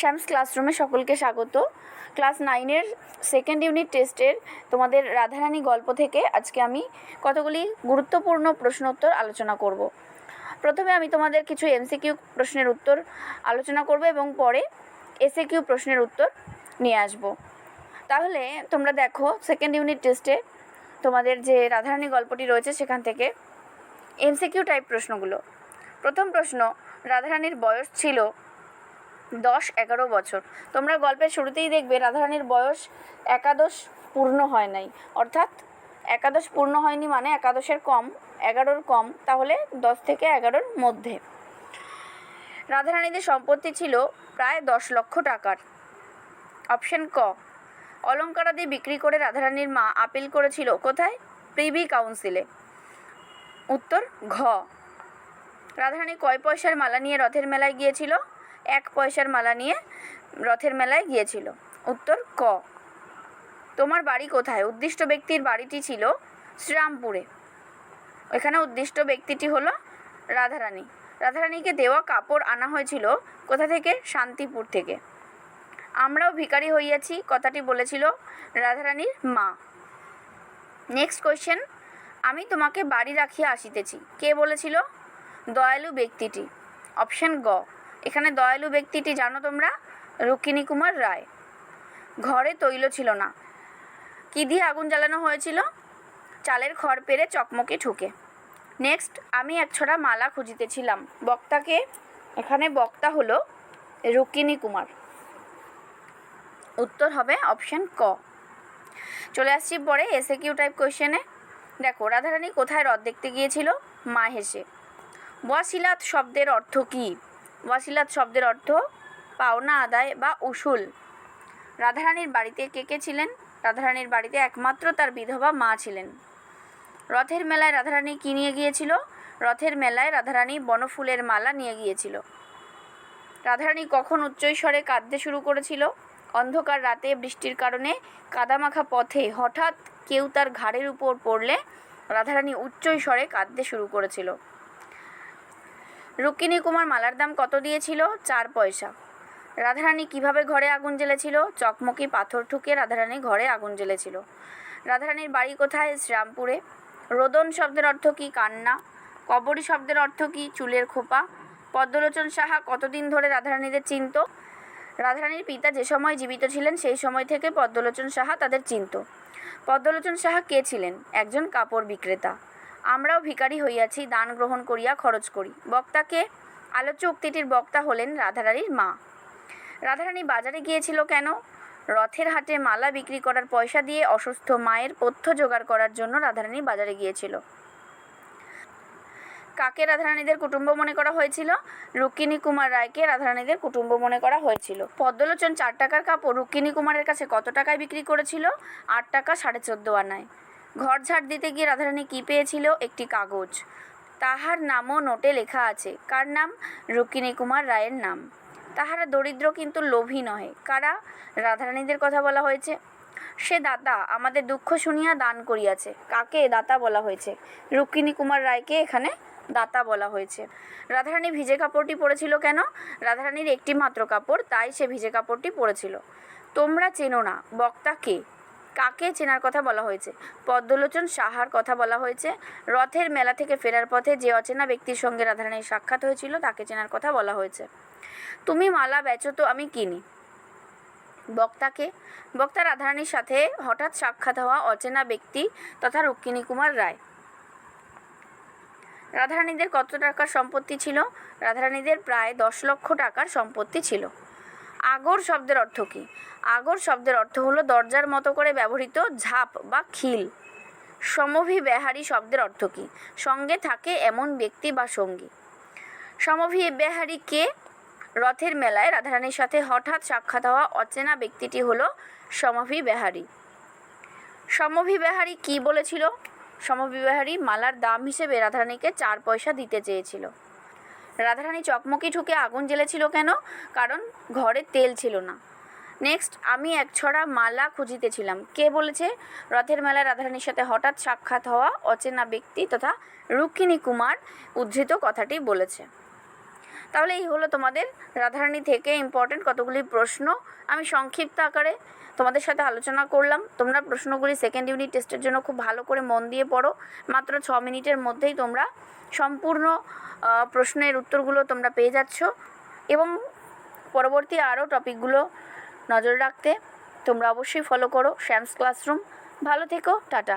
শ্যামস ক্লাসরুমে সকলকে স্বাগত। ক্লাস নাইনের সেকেন্ড ইউনিট টেস্টের তোমাদের রাধারানী গল্প থেকে আজকে আমি কতগুলি গুরুত্বপূর্ণ প্রশ্ন উত্তর আলোচনা করব। প্রথমে আমি তোমাদের কিছু এমসিকিউ প্রশ্নের উত্তর আলোচনা করব এবং পরে এসএ কিউ প্রশ্নের উত্তর নিয়ে আসব। তাহলে তোমরা দেখো সেকেন্ড ইউনিট টেস্টে তোমাদের যে রাধারানী গল্পটি রয়েছে সেখান থেকে এমসিকিউ টাইপ প্রশ্নগুলো। প্রথম প্রশ্ন, রাধারানীর বয়স ছিল দশ, এগারো বছর। তোমরা গল্পের শুরুতেই দেখবে রাধারানীর বয়স একাদশ পূর্ণ হয় নাই। অর্থাৎ একাদশ পূর্ণ হয়নি মানে একাদশের কম, এগারোর কম, তাহলে দশ থেকে এগারোর মধ্যে। রাধারানীদের সম্পত্তি ছিল প্রায় দশ লক্ষ টাকার। অপশন ক, অলঙ্কারাদি বিক্রি করে রাধারানীর মা আপিল করেছিল কোথায়? প্রিভি কাউন্সিলে। উত্তর, ঘ, রাধারানী কয় পয়সার মালা নিয়ে রথের মেলায় গিয়েছিল? এক পয়সার মালা নিয়ে রথের মেলায় গিয়েছিল। উত্তর, ক। তোমার বাড়ি কোথায়? উদ্দিষ্ট ব্যক্তির বাড়িটি ছিল শ্রীরামপুরে। এখানে উদ্দিষ্ট ব্যক্তিটি হলো রাধারানী। রাধারানীকে দেওয়া কাপড় আনা হয়েছিল কোথা থেকে? শান্তিপুর থেকে। আমরাও ভিখারি হইয়াছি, কথাটি বলেছিল রাধারানীর মা। নেক্সট কোয়েশ্চেন আমি তোমাকে বাড়ি রাখিয়া আসিতেছি। কে বলেছিল? দয়ালু ব্যক্তিটি। অপশন গ। এখানে দয়ালু ব্যক্তিটি জানো তোমরা? রুক্মিণী কুমার রায়। ঘরে তৈল ছিল না। কী দিয়ে আগুন জ্বালানো হয়েছিল? চালের খড় পেরে চকমকে ঠুকে। নেক্সট আমি এক ছড়া মালা খুঁজিতেছিলাম। বক্তাকে, এখানে বক্তা হলো রুক্মিণী কুমার। উত্তর হবে অপশন ক। চলে আসছি পরে এসে কিউ টাইপ কোয়েশ্চেনে দেখো, রাধারানী কোথায় রথ দেখতে গিয়েছিল? মা হেসে। ওয়াসিলাত শব্দের অর্থ কী? ওয়াসিলাত শব্দের অর্থ পাওনা, আদায় বা উসুল। রাধারানীর বাড়িতে কে কে ছিলেন? রাধারানীর বাড়িতে একমাত্র তার বিধবা মা ছিলেন। রথের মেলায় রাধারানী কী নিয়ে গিয়েছিল? রথের মেলায় রাধারানী বনফুলের মালা নিয়ে গিয়েছিল। রাধারানী কখন উচ্চৈস্বরে কাঁদতে শুরু করেছিল? অন্ধকার রাতে বৃষ্টির কারণে কাদামাখা পথে হঠাৎ কেউ তার ঘাড়ের উপর পড়লে রাধারানী উচ্চৈস্বরে কাঁদতে শুরু করেছিল। রুক্মিণী কুমার মালার দাম কত দিয়েছিল? চার পয়সা। রাধারানী কীভাবে ঘরে আগুন জ্বেলেছিল? চকমকি, পাথর ঠুকে রাধারানী ঘরে আগুন জ্বেলেছিল। রাধারানীর বাড়ি কোথায়? শ্রীরামপুরে। রোদন শব্দের অর্থ কী কান্না? কবরী শব্দের অর্থ কী চুলের খোপা? পদ্মলোচন সাহা কতদিন ধরে রাধারানীদের চিনত? রাধারানীর পিতা যে সময় জীবিত ছিলেন, সেই সময় থেকে পদ্মলোচন সাহা তাদের চিনত। পদ্মলোচন সাহা কে ছিলেন? একজন কাপড় বিক্রেতা। আমরাও ভিখারি হইয়াছি, দান গ্রহণ করিয়া খরচ করি। বক্তাকে আলোচ্য উক্তিটির বক্তা হলেন রাধারানীর মা। রাধারানী বাজারে গিয়েছিল কেন? রথের হাটে মালা বিক্রি করার পয়সা দিয়ে অসুস্থ মায়ের পথ্য জোগাড় করার জন্য রাধারানী বাজারে গিয়েছিল। কাকে রাধারানীদের কুটুম্ব মনে করা হয়েছিল? রুক্মিণী কুমার রায়কে রাধারানীদের কুটুম্ব মনে করা হয়েছিল। পদ্মলোচন চার টাকার কাপড় রুক্মিণী কুমারের কাছে কত টাকায় বিক্রি করেছিল? আট টাকা সাড়ে চোদ্দ আনায়। ঘর ঝাড় দিতে গিয়ে রাধারানী কী পেয়েছিল? একটি কাগজ। তাহার নামও নোটে লেখা আছে। কার নাম? রুক্মিণী কুমার রায়ের নাম। তাহারা দরিদ্র কিন্তু লোভী নহে। কারা? রাধারানীদের কথা বলা হয়েছে। সে দাতা আমাদের দুঃখ শুনিয়া দান করিয়াছে। কাকে দাতা বলা হয়েছে? রুক্মিণী কুমার রায়কে এখানে দাতা বলা হয়েছে। রাধারানী ভিজে কাপড়টি পরেছিল কেন? রাধারানীর একটি মাত্র কাপড়, তাই সে ভিজে কাপড়টি পরেছিল। তোমরা চেনো না, বক্তা কে? কাকে চেনার কথা বলা হয়েছে? পদ্মলোচন সাহার কথা বলা হয়েছে। রথের মেলা থেকে ফেরার পথে যে অচেনা ব্যক্তির সঙ্গে রাধারানীর সাক্ষাৎ হয়েছিল, তাকে চেনার কথা বলা হয়েছে। তুমি মালা বেচো তো আমি কিনি। বক্তাকে, বক্তা রাধারানীর সাথে হঠাৎ সাক্ষাৎ হওয়া অচেনা ব্যক্তি তথা রুক্মিণী কুমার রায়। রাধারানীদের কত টাকার সম্পত্তি ছিল? রাধারানীদের প্রায় দশ লক্ষ টাকার সম্পত্তি ছিল। আগর শব্দের অর্থ কী? আগর শব্দের অর্থ হলো দরজার মতো করে ব্যবহৃত ঝাপ বা খিল। সমভি বেহারি শব্দের অর্থ কী? সঙ্গে থাকে এমন ব্যক্তি বা সঙ্গী। সমভি বেহারি কে? রথের মেলায় রাধারানীর সাথে হঠাৎ সাক্ষাৎ হওয়া অচেনা ব্যক্তিটি হলো সমভি বেহারি সমভি বেহারি কী বলেছিল? সমভি বেহারি মালার দাম হিসেবে রাধারানীকে চার পয়সা দিতে চেয়েছিল। রাধারানী চকমকি ঠুকে আগুন জ্বেলেছিল কেন? কারণ ঘরে তেল ছিল না। নেক্সট আমি এক ছড়া মালা খুঁজিতেছিলাম। কে বলেছে? রথের মেলায় রাধারানীর সাথে হঠাৎ সাক্ষাৎ হওয়া অচেনা ব্যক্তি তথা রুক্মিণী কুমার উদ্ধৃত কথাটি বলেছে। তাহলে এই হলো তোমাদের। রাধারানী থেকে ইম্পর্টেন্ট কতগুলি প্রশ্ন আমি সংক্ষিপ্ত আকারে তোমাদের সাথে আলোচনা করলাম। তোমরা প্রশ্নগুলি সেকেন্ড ইউনিট টেস্টের জন্য খুব ভালো করে মন দিয়ে পড়ো। মাত্র ছ মিনিটের মধ্যেই তোমরা সম্পূর্ণ প্রশ্নের উত্তরগুলো তোমরা পেয়ে যাচ্ছ। এবং পরবর্তী আরও টপিকগুলো নজর রাখতে তোমরা অবশ্যই ফলো করো। শ্যামস ক্লাসরুম ভালো থেকো। টাটা।